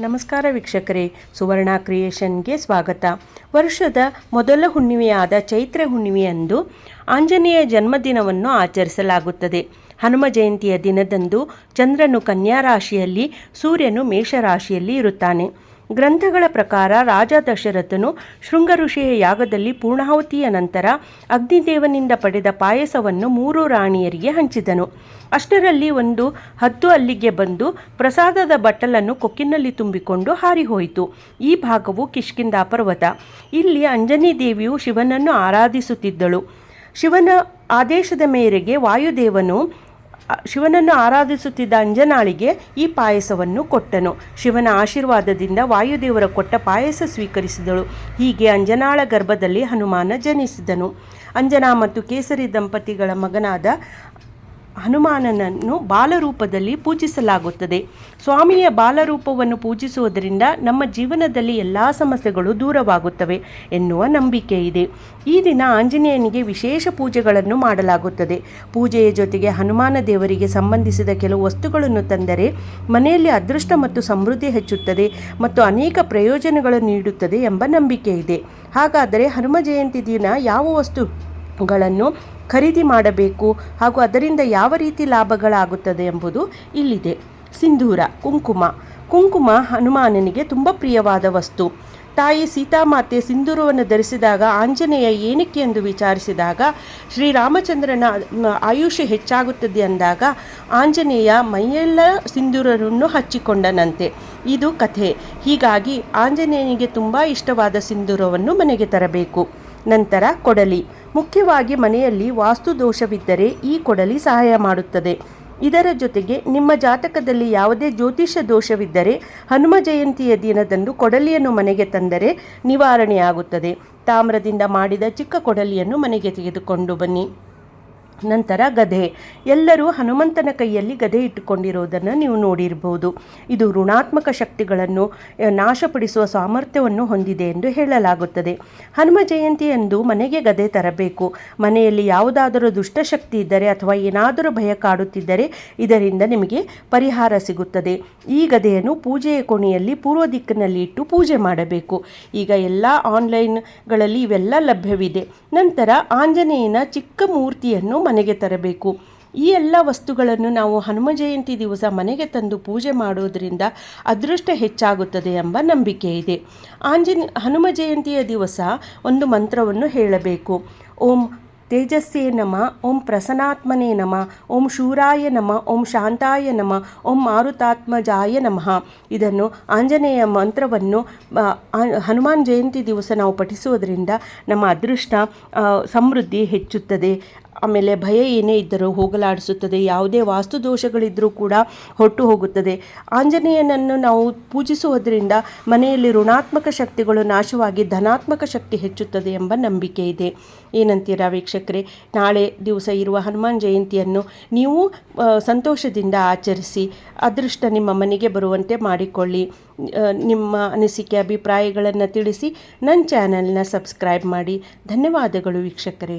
ನಮಸ್ಕಾರ ವೀಕ್ಷಕರೇ, ಸುವರ್ಣ ಕ್ರಿಯೇಷನ್ಗೆ ಸ್ವಾಗತ. ವರ್ಷದ ಮೊದಲ ಹುಣ್ಣಿಮೆಯಾದ ಚೈತ್ರ ಹುಣ್ಣಿಮೆಯಂದು ಆಂಜನೇಯ ಜನ್ಮದಿನವನ್ನು ಆಚರಿಸಲಾಗುತ್ತದೆ. ಹನುಮ ಜಯಂತಿಯ ದಿನದಂದು ಚಂದ್ರನು ಕನ್ಯಾ ರಾಶಿಯಲ್ಲಿ ಸೂರ್ಯನು ಮೇಷರಾಶಿಯಲ್ಲಿ ಇರುತ್ತಾನೆ. ಗ್ರಂಥಗಳ ಪ್ರಕಾರ ರಾಜ ದಶರಥನು ಶೃಂಗ ಋಷಿಯ ಯಾಗದಲ್ಲಿ ಪೂರ್ಣಾಹುತಿಯ ನಂತರ ಅಗ್ನಿದೇವನಿಂದ ಪಡೆದ ಪಾಯಸವನ್ನು ಮೂರು ರಾಣಿಯರಿಗೆ ಹಂಚಿದನು. ಅಷ್ಟರಲ್ಲಿ ಒಂದು ಹದ್ದು ಅಲ್ಲಿಗೆ ಬಂದು ಪ್ರಸಾದದ ಬಟ್ಟಲನ್ನು ಕೊಕ್ಕಿನಲ್ಲಿ ತುಂಬಿಕೊಂಡು ಹಾರಿಹೋಯಿತು. ಈ ಭಾಗವು ಕಿಷ್ಕಿಂದ ಪರ್ವತ. ಇಲ್ಲಿ ಅಂಜನಿ ದೇವಿಯು ಶಿವನನ್ನು ಆರಾಧಿಸುತ್ತಿದ್ದಳು. ಶಿವನ ಆದೇಶದ ಮೇರೆಗೆ ವಾಯುದೇವನು ಶಿವನನ್ನು ಆರಾಧಿಸುತ್ತಿದ್ದ ಅಂಜನಾಳಿಗೆ ಈ ಪಾಯಸವನ್ನು ಕೊಟ್ಟನು. ಶಿವನ ಆಶೀರ್ವಾದದಿಂದ ವಾಯುದೇವರ ಕೊಟ್ಟ ಪಾಯಸ ಸ್ವೀಕರಿಸಿದಳು. ಹೀಗೆ ಅಂಜನಾಳ ಗರ್ಭದಲ್ಲಿ ಹನುಮಾನ ಜನಿಸಿದನು. ಅಂಜನಾ ಮತ್ತು ಕೇಸರಿ ದಂಪತಿಗಳ ಮಗನಾದ ಹನುಮಾನನನ್ನು ಬಾಲರೂಪದಲ್ಲಿ ಪೂಜಿಸಲಾಗುತ್ತದೆ. ಸ್ವಾಮಿಯ ಬಾಲರೂಪವನ್ನು ಪೂಜಿಸುವುದರಿಂದ ನಮ್ಮ ಜೀವನದಲ್ಲಿ ಎಲ್ಲ ಸಮಸ್ಯೆಗಳು ದೂರವಾಗುತ್ತವೆ ಎನ್ನುವ ನಂಬಿಕೆ ಇದೆ. ಈ ದಿನ ಆಂಜನೇಯನಿಗೆ ವಿಶೇಷ ಪೂಜೆಗಳನ್ನು ಮಾಡಲಾಗುತ್ತದೆ. ಪೂಜೆಯ ಜೊತೆಗೆ ಹನುಮಾನ ದೇವರಿಗೆ ಸಂಬಂಧಿಸಿದ ಕೆಲವು ವಸ್ತುಗಳನ್ನು ತಂದರೆ ಮನೆಯಲ್ಲಿ ಅದೃಷ್ಟ ಮತ್ತು ಸಮೃದ್ಧಿ ಹೆಚ್ಚುತ್ತದೆ ಮತ್ತು ಅನೇಕ ಪ್ರಯೋಜನಗಳನ್ನು ನೀಡುತ್ತದೆ ಎಂಬ ನಂಬಿಕೆ ಇದೆ. ಹಾಗಾದರೆ ಹನುಮ ಜಯಂತಿ ದಿನ ಯಾವ ವಸ್ತುಗಳನ್ನು ಖರೀದಿ ಮಾಡಬೇಕು ಹಾಗೂ ಅದರಿಂದ ಯಾವ ರೀತಿ ಲಾಭಗಳಾಗುತ್ತದೆ ಎಂಬುದು ಇಲ್ಲಿದೆ. ಸಿಂಧೂರ ಕುಂಕುಮ. ಕುಂಕುಮ ಹನುಮಾನನಿಗೆ ತುಂಬ ಪ್ರಿಯವಾದ ವಸ್ತು. ತಾಯಿ ಸೀತಾಮಾತೆ ಸಿಂಧೂರವನ್ನು ಧರಿಸಿದಾಗ ಆಂಜನೇಯ ಏನಕ್ಕೆ ಎಂದು ವಿಚಾರಿಸಿದಾಗ ಶ್ರೀರಾಮಚಂದ್ರನ ಆಯುಷ್ಯ ಹೆಚ್ಚಾಗುತ್ತದೆ ಅಂದಾಗ ಆಂಜನೇಯ ಮೈಯೆಲ್ಲ ಸಿಂಧೂರವನ್ನು ಹಚ್ಚಿಕೊಂಡನಂತೆ. ಇದು ಕಥೆ. ಹೀಗಾಗಿ ಆಂಜನೇಯನಿಗೆ ತುಂಬ ಇಷ್ಟವಾದ ಸಿಂಧೂರವನ್ನು ಮನೆಗೆ ತರಬೇಕು. ನಂತರ ಕೊಡಲಿ. ಮುಖ್ಯವಾಗಿ ಮನೆಯಲ್ಲಿ ವಾಸ್ತು ದೋಷವಿದ್ದರೆ ಈ ಕೊಡಲಿ ಸಹಾಯ ಮಾಡುತ್ತದೆ. ಇದರ ಜೊತೆಗೆ ನಿಮ್ಮ ಜಾತಕದಲ್ಲಿ ಯಾವುದೇ ಜ್ಯೋತಿಷ ದೋಷವಿದ್ದರೆ ಹನುಮ ಜಯಂತಿಯ ದಿನದಂದು ಕೊಡಲಿಯನ್ನು ಮನೆಗೆ ತಂದರೆ ನಿವಾರಣೆಯಾಗುತ್ತದೆ. ತಾಮ್ರದಿಂದ ಮಾಡಿದ ಚಿಕ್ಕ ಕೊಡಲಿಯನ್ನು ಮನೆಗೆ ತೆಗೆದುಕೊಂಡು ಬನ್ನಿ. ನಂತರ ಗದೆ ಎಲ್ಲರೂ ಹನುಮಂತನ ಕೈಯಲ್ಲಿ ಗದೆ ಇಟ್ಟುಕೊಂಡಿರೋದನ್ನು ನೀವು ನೋಡಿರಬಹುದು ಇದು ಋಣಾತ್ಮಕ ಶಕ್ತಿಗಳನ್ನು ನಾಶಪಡಿಸುವ ಸಾಮರ್ಥ್ಯವನ್ನು ಹೊಂದಿದೆ ಎಂದು ಹೇಳಲಾಗುತ್ತದೆ. ಹನುಮ ಜಯಂತಿಯಂದು ಮನೆಗೆ ಗದೆ ತರಬೇಕು. ಮನೆಯಲ್ಲಿ ಯಾವುದಾದರೂ ದುಷ್ಟಶಕ್ತಿ ಇದ್ದರೆ ಅಥವಾ ಏನಾದರೂ ಭಯ ಕಾಡುತ್ತಿದ್ದರೆ ಇದರಿಂದ ನಿಮಗೆ ಪರಿಹಾರ ಸಿಗುತ್ತದೆ. ಈ ಗದೆಯನ್ನು ಪೂಜೆಯ ಕೋಣೆಯಲ್ಲಿ ಪೂರ್ವ ದಿಕ್ಕಿನಲ್ಲಿ ಇಟ್ಟು ಪೂಜೆ ಮಾಡಬೇಕು. ಈಗ ಎಲ್ಲ ಆನ್ಲೈನ್ಗಳಲ್ಲಿ ಇವೆಲ್ಲ ಲಭ್ಯವಿದೆ. ನಂತರ ಆಂಜನೇಯನ ಚಿಕ್ಕ ಮೂರ್ತಿಯನ್ನು ಮನೆಗೆ ತರಬೇಕು. ಈ ಎಲ್ಲ ವಸ್ತುಗಳನ್ನು ನಾವು ಹನುಮ ಜಯಂತಿ ದಿವಸ ಮನೆಗೆ ತಂದು ಪೂಜೆ ಮಾಡೋದರಿಂದ ಅದೃಷ್ಟ ಹೆಚ್ಚಾಗುತ್ತದೆ ಎಂಬ ನಂಬಿಕೆ ಇದೆ. ಆಂಜನೇ, ಹನುಮ ಜಯಂತಿಯ ದಿವಸ ಒಂದು ಮಂತ್ರವನ್ನು ಹೇಳಬೇಕು. ಓಂ ತೇಜಸ್ಸೇ ನಮ, ಓಂ ಪ್ರಸನ್ನಾತ್ಮನೇ ನಮ, ಓಂ ಶೂರಾಯ ನಮ, ಓಂ ಶಾಂತಾಯ ನಮ, ಓಂ ಮಾರುತಾತ್ಮಜಾಯ ನಮಃ. ಇದನ್ನು ಆಂಜನೇಯ ಮಂತ್ರವನ್ನು ಹನುಮಾನ್ ಜಯಂತಿ ದಿವಸ ನಾವು ಪಠಿಸುವುದರಿಂದ ನಮ್ಮ ಅದೃಷ್ಟ ಸಮೃದ್ಧಿ ಹೆಚ್ಚುತ್ತದೆ. ಆಮೇಲೆ ಭಯ ಏನೇ ಇದ್ದರೂ ಹೋಗಲಾಡಿಸುತ್ತದೆ, ಯಾವುದೇ ವಾಸ್ತು ದೋಷಗಳಿದ್ದರೂ ಕೂಡ ಹೊಟ್ಟು ಹೋಗುತ್ತದೆ. ಆಂಜನೇಯನನ್ನು ನಾವು ಪೂಜಿಸುವುದರಿಂದ ಮನೆಯಲ್ಲಿ ಋಣಾತ್ಮಕ ಶಕ್ತಿಗಳು ನಾಶವಾಗಿ ಧನಾತ್ಮಕ ಶಕ್ತಿ ಹೆಚ್ಚುತ್ತದೆ ಎಂಬ ನಂಬಿಕೆ ಇದೆ. ಏನಂತೀರಾ ವೀಕ್ಷಕರೇ, ನಾಳೆ ದಿವಸ ಇರುವ ಹನುಮಾನ್ ಜಯಂತಿಯನ್ನು ನೀವು ಸಂತೋಷದಿಂದ ಆಚರಿಸಿ, ಅದೃಷ್ಟ ನಿಮ್ಮ ಮನೆಗೆ ಬರುವಂತೆ ಮಾಡಿಕೊಳ್ಳಿ. ನಿಮ್ಮ ಅನಿಸಿಕೆ, ಅಭಿಪ್ರಾಯಗಳನ್ನು ತಿಳಿಸಿ ನನ್ನ ಚಾನಲ್ನ ಸಬ್ಸ್ಕ್ರೈಬ್ ಮಾಡಿ. ಧನ್ಯವಾದಗಳು ವೀಕ್ಷಕರೇ.